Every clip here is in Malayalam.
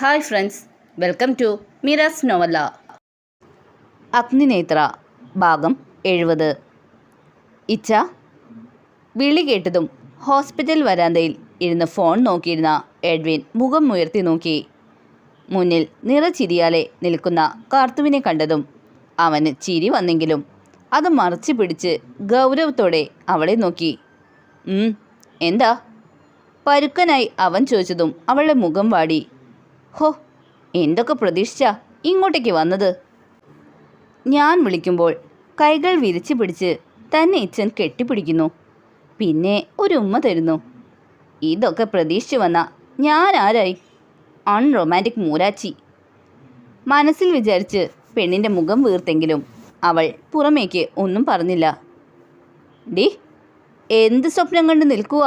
Hi friends welcome to Miras novella. Agninetra ഭാഗം എഴുപത്. ഇച്ച വിളി കേട്ടതും ഹോസ്പിറ്റൽ വരാന്തയിൽ ഇരുന്ന് ഫോൺ നോക്കിയിരുന്ന എഡ്വിൻ മുഖം ഉയർത്തി നോക്കി. മുന്നിൽ നിറച്ചിരിയാലെ നിൽക്കുന്ന കാർത്തുവിനെ കണ്ടതും അവന് ചിരി വന്നെങ്കിലും അത് മറച്ചു പിടിച്ച് ഗൗരവത്തോടെ അവളെ നോക്കി. എന്താ? പരുക്കനായി അവൻ ചോദിച്ചതും അവളുടെ മുഖം വാടി. ഹോ എന്തൊക്കെ പ്രതീക്ഷിച്ചാ ഇങ്ങോട്ടേക്ക് വന്നത്? ഞാൻ വിളിക്കുമ്പോൾ കൈകൾ വിരിച്ചു പിടിച്ച് തന്നെ ഇച്ഛൻ കെട്ടിപ്പിടിക്കുന്നു. പിന്നെ ഒരു ഉമ്മ തരുന്നു. ഇതൊക്കെ പ്രതീക്ഷിച്ചു വന്ന ഞാൻ ആരായി? അൺറൊമാന്റിക് മൂരാച്ചി മനസ്സിൽ വിചാരിച്ച് പെണ്ണിന്റെ മുഖം വീർത്തെങ്കിലും അവൾ പുറമേക്ക് ഒന്നും പറഞ്ഞില്ല. ഡി എന്ത് സ്വപ്നം കണ്ട് നിൽക്കുക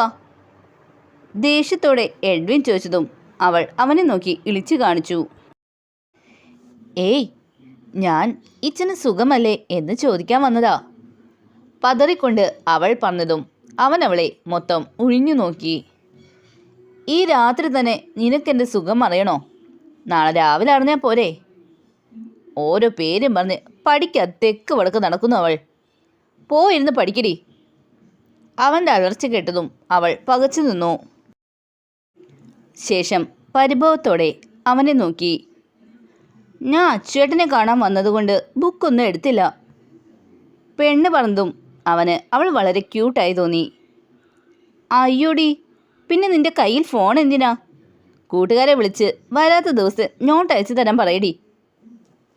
ദേഷ്യത്തോടെ എഡ്വിൻ ചോദിച്ചതും അവൾ അവനെ നോക്കി ഇളിച്ചു കാണിച്ചു. ഏയ് ഞാൻ ഇച്ചന് സുഖമല്ലേ എന്ന് ചോദിക്കാൻ വന്നതാ. പതറിക്കൊണ്ട് അവൾ പറഞ്ഞതും അവൻ അവളെ മൊത്തം ഉഴിഞ്ഞു നോക്കി. ഈ രാത്രി തന്നെ നിനക്കെന്റെ സുഖം അറിയണോ? നാളെ രാവിലെ അറിഞ്ഞാൽ പോരെ. ഓരോ പേരും പറഞ്ഞ് പഠിക്ക തെക്ക് വടക്ക് നടക്കുന്നു അവൾ. പോയിരുന്ന് പഠിക്കടി. അവന്റെ അലർച്ച കേട്ടതും അവൾ പകച്ചു നിന്നു. ശേഷം പരിഭവത്തോടെ അവനെ നോക്കി. ഞാൻ അച്ചുവേട്ടനെ കാണാൻ വന്നതുകൊണ്ട് ബുക്കൊന്നും എടുത്തില്ല. പെണ്ണ് പറഞ്ഞതും അവന് അവൾ വളരെ ക്യൂട്ടായി തോന്നി. അയ്യോടി പിന്നെ നിന്റെ കയ്യിൽ ഫോൺ എന്തിനാ? കൂട്ടുകാരെ വിളിച്ച് വരാത്ത ദിവസം നോട്ട് അയച്ചു തരാൻ പറയടി.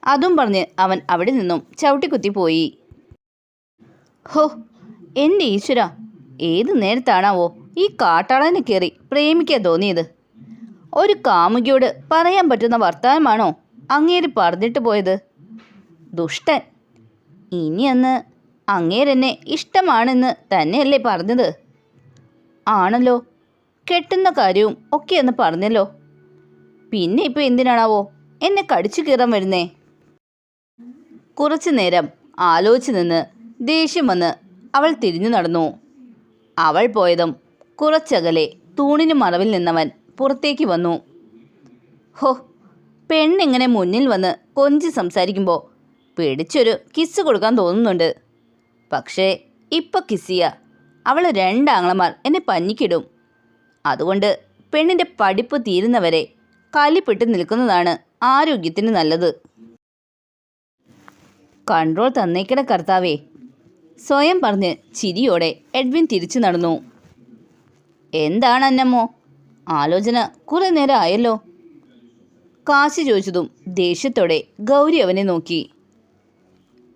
അതും പറഞ്ഞ് അവൻ അവിടെ നിന്നും ചവിട്ടിക്കുത്തി പോയി. ഹോ എന്റെ ഈശ്വര ഏത് നേരത്താണാവോ ഈ കാട്ടാളനെ കയറി പ്രേമിക്കാൻ തോന്നിയത്? ഒരു കാമുകിയോട് പറയാൻ പറ്റുന്ന വർത്തമാനമാണോ അങ്ങേര് പറഞ്ഞിട്ട് പോയത്? ദുഷ്ടൻ. ഇനി അന്ന് അങ്ങേരെന്നെ ഇഷ്ടമാണെന്ന് തന്നെയല്ലേ പറഞ്ഞത്? ആണല്ലോ. കെട്ടുന്ന കാര്യവും ഒക്കെ എന്ന് പറഞ്ഞല്ലോ. പിന്നെ ഇപ്പോൾ എന്തിനാണാവോ എന്നെ കടിച്ചു കീറാൻ വരുന്നേ? കുറച്ചു നേരം ആലോചിച്ച് നിന്ന് ദേഷ്യം വന്ന് അവൾ തിരിഞ്ഞു നടന്നു. അവൾ പോയതും കുറച്ചകലെ തൂണിന് മറവിൽ നിന്നവൻ പുറത്തേക്ക് വന്നു. ഹോ പെണ്ണിങ്ങനെ മുന്നിൽ വന്ന് കൊഞ്ചി സംസാരിക്കുമ്പോൾ പിടിച്ചൊരു കിസ് കൊടുക്കാൻ തോന്നുന്നുണ്ട്. പക്ഷേ ഇപ്പം ചെയ്യുക അവൾ രണ്ടാങ്ങളമാർ എന്നെ പഞ്ഞിക്കിടും. അതുകൊണ്ട് പെണ്ണിന്റെ പഠിപ്പ് തീരുന്നവരെ കലിപ്പിട്ട് നിൽക്കുന്നതാണ് ആരോഗ്യത്തിന് നല്ലത്. കൺട്രോൾ തന്നേക്കട കർത്താവേ. സ്വയം പറഞ്ഞ് ചിരിയോടെ എഡ്വിൻ തിരിച്ചു നടന്നു. എന്താണ് അന്നമ്മോ? ആലോചന കുറെ നേരം ആയല്ലോ കാശി ചോദിച്ചതും ദേഷ്യത്തോടെ ഗൗരി അവനെ നോക്കി.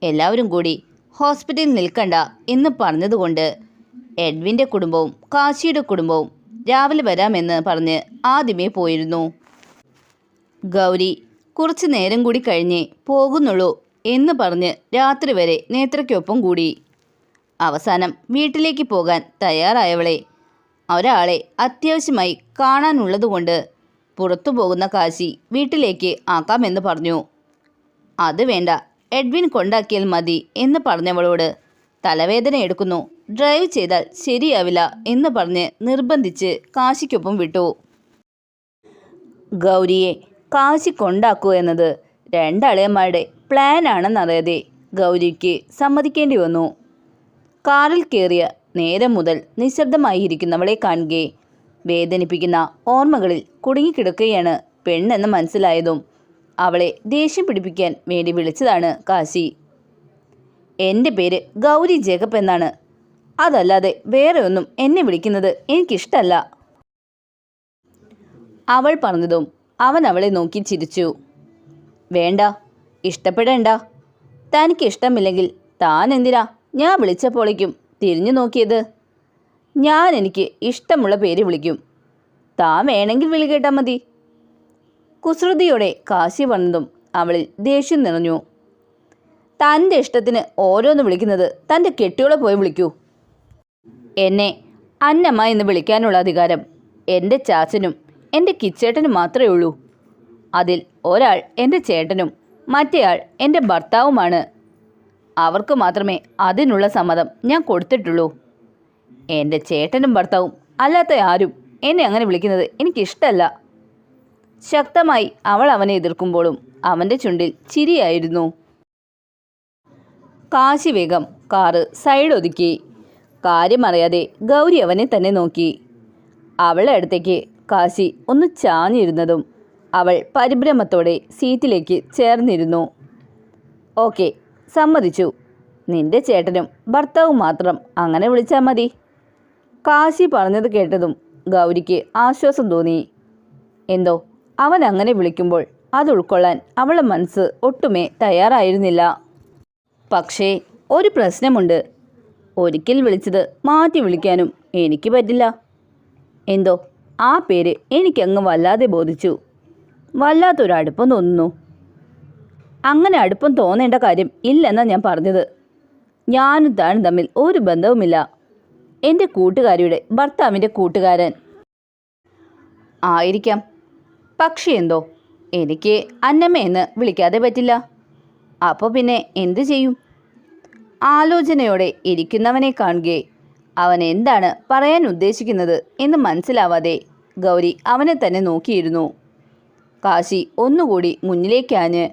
എല്ലാവരും കൂടി ഹോസ്പിറ്റലിൽ നിൽക്കണ്ട എന്ന് പറഞ്ഞതുകൊണ്ട് എഡ്വിന്റെ കുടുംബവും കാശിയുടെ കുടുംബവും രാവിലെ വരാമെന്ന് പറഞ്ഞ് ആദ്യമേ പോയിരുന്നു. ഗൗരി കുറച്ച് നേരം കൂടി കഴിഞ്ഞേ പോകുന്നുള്ളൂ എന്ന് പറഞ്ഞ് രാത്രി വരെ നേത്രയ്ക്കൊപ്പം കൂടി. അവസാനം വീട്ടിലേക്ക് പോകാൻ തയ്യാറായവളെ ഒരാളെ അത്യാവശ്യമായി കാണാനുള്ളതുകൊണ്ട് പുറത്തു പോകുന്ന കാശി വീട്ടിലേക്ക് ആക്കാമെന്ന് പറഞ്ഞു. അത് വേണ്ട. എഡ്വിൻ കൊണ്ടാക്കിയാൽ മതി എന്ന് പറഞ്ഞവളോട് തലവേദന എടുക്കുന്നു. ഡ്രൈവ് ചെയ്താൽ ശരിയാവില്ല എന്ന് പറഞ്ഞ് നിർബന്ധിച്ച് കാശിക്കൊപ്പം വിട്ടു. ഗൗരിയെ കാശി കൊണ്ടാക്കൂ എന്നത് രണ്ടളയന്മാരുടെ പ്ലാനാണെന്നറിയാതെ ഗൗരിക്ക് സമ്മതിക്കേണ്ടി വന്നു. കാറിൽ കയറിയ നേരം മുതൽ നിശബ്ദമായിരിക്കുന്നവളെ കാണുകയെ വേദനിപ്പിക്കുന്ന ഓർമ്മകളിൽ കുടുങ്ങിക്കിടക്കുകയാണ് പെണ്ണെന്ന് മനസ്സിലായതും അവളെ ദേഷ്യം പിടിപ്പിക്കാൻ വേണ്ടി വിളിച്ചതാണ് കാശി. എന്റെ പേര് ഗൗരി ജേക്കബ് എന്നാണ്. അതല്ലാതെ വേറെ ഒന്നും എന്നെ വിളിക്കുന്നത് എനിക്കിഷ്ടല്ല. അവൾ പറഞ്ഞതും അവൻ അവളെ നോക്കി ചിരിച്ചു. വേണ്ട ഇഷ്ടപ്പെടേണ്ട. തനിക്ക് ഇഷ്ടമില്ലെങ്കിൽ താൻ എന്തിനാ ഞാൻ വിളിച്ചപ്പോഴേക്കും തിരിഞ്ഞു നോക്കിയത്. ഞാൻ എനിക്ക് ഇഷ്ടമുള്ള പേര് വിളിക്കും. താൻ വേണമെങ്കിൽ വിളി കേട്ടാൽ മതി. കുസൃതിയോടെ കാശി വന്നതും അവളിൽ ദേഷ്യം നിറഞ്ഞു. തന്റെ ഇഷ്ടത്തിന് ഓരോന്ന് വിളിക്കുന്നത് തന്റെ കെട്ടിയോളെ പോയി വിളിക്കൂ. എന്നെ അന്നമ്മ എന്ന് വിളിക്കാനുള്ള അധികാരം എന്റെ ചാച്ചനും എന്റെ കിച്ചേട്ടനും മാത്രമേ ഉള്ളൂ. അതിൽ ഒരാൾ എന്റെ ചേട്ടനും മറ്റേയാൾ എന്റെ ഭർത്താവുമാണ് അവർക്ക് മാത്രമേ അതിനുള്ള സമ്മതം ഞാൻ കൊടുത്തിട്ടുള്ളൂ. എന്റെ ചേട്ടനും ഭർത്താവും അല്ലാത്ത ആരും എന്നെ അങ്ങനെ വിളിക്കുന്നത് എനിക്കിഷ്ടമല്ല ശക്തമായി അവൾ അവനെ എതിർക്കുമ്പോഴും അവന്റെ ചുണ്ടിൽ ചിരിയായിരുന്നു. കാശി വേഗം കാറ് സൈഡ് ഒതുക്കി. കാര്യമറിയാതെ ഗൗരി അവനെ തന്നെ നോക്കി. അവളെ അടുത്തേക്ക് കാശി ഒന്ന് ചാഞ്ഞിരുന്നതും അവൾ പരിഭ്രമത്തോടെ സീറ്റിലേക്ക് ചേർന്നിരുന്നു. ഓക്കെ സമ്മതിച്ചു. നിന്റെ ചേട്ടനും ഭർത്താവും മാത്രം അങ്ങനെ വിളിച്ചാൽ മതി. കാശി പറഞ്ഞത് കേട്ടതും ഗൗരിക്ക് ആശ്വാസം തോന്നി. എന്തോ അവൻ അങ്ങനെ വിളിക്കുമ്പോൾ അത് ഉൾക്കൊള്ളാൻ അവളുടെ മനസ്സ് ഒട്ടുമേ തയ്യാറായിരുന്നില്ല. പക്ഷേ ഒരു പ്രശ്നമുണ്ട്. ഒരിക്കൽ വിളിച്ചത് മാറ്റി വിളിക്കാനും എനിക്ക് പറ്റില്ല. എന്തോ ആ പേര് എനിക്കങ്ങ് വല്ലാതെ ബോധിച്ചു. വല്ലാത്തൊരടുപ്പം തോന്നുന്നു. അങ്ങനെ അടുപ്പം തോന്നേണ്ട കാര്യം ഇല്ലെന്നാണ് ഞാൻ പറഞ്ഞത്. ഞാനും താനും തമ്മിൽ ഒരു ബന്ധവുമില്ല. എന്റെ കൂട്ടുകാരിയുടെ ഭർത്താവിന്റെ കൂട്ടുകാരൻ. ആയിരിക്കാം. പക്ഷേ എന്തോ? എനിക്ക് അന്നമ്മ എന്ന് വിളിക്കാതെ പറ്റില്ല. അപ്പോൾ പിന്നെ എന്ത് ചെയ്യും? ആലോചനയോടെ ഇരിക്കുന്നവനെ കാണുകയെ അവൻ എന്താണ് പറയാൻ ഉദ്ദേശിക്കുന്നത് എന്ന് മനസ്സിലാവാതെ ഗൗരി അവനെ തന്നെ നോക്കിയിരുന്നു. കാശി ഒന്നുകൂടി മുന്നിലേക്കാഞ്ഞ്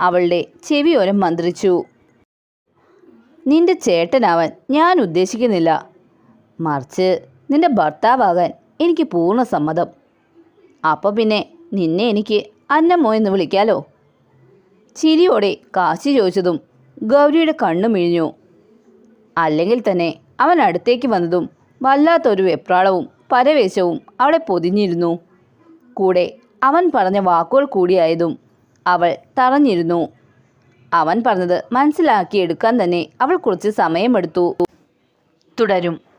അവളുടെ ചെവിയോരം മന്ത്രിച്ചു. നിന്റെ ചേട്ടനാവാൻ ഞാൻ ഉദ്ദേശിക്കുന്നില്ല. മറിച്ച് നിന്റെ ഭർത്താവാകാൻ എനിക്ക് പൂർണ സമ്മതം. അപ്പോൾ പിന്നെ നിന്നെ എനിക്ക് അന്നമ്മോ എന്ന് വിളിക്കാലോ? ചിരിയോടെ കാശി ചോദിച്ചതും ഗൗരിയുടെ കണ്ണു മിഴിഞ്ഞു അല്ലെങ്കിൽ തന്നെ അവൻ അടുത്തേക്ക് വന്നതും വല്ലാത്തൊരു വെപ്രാളവും പരവേശവും അവളെ പൊതിഞ്ഞിരുന്നു. കൂടെ അവൻ പറഞ്ഞ വാക്കുകൾ കൂടിയായതും അവൾ തറഞ്ഞിരുന്നു. അവൻ പറഞ്ഞത് മനസ്സിലാക്കിയെടുക്കാൻ തന്നെ അവൾ കുറച്ച് സമയമെടുത്തു. തുടരും.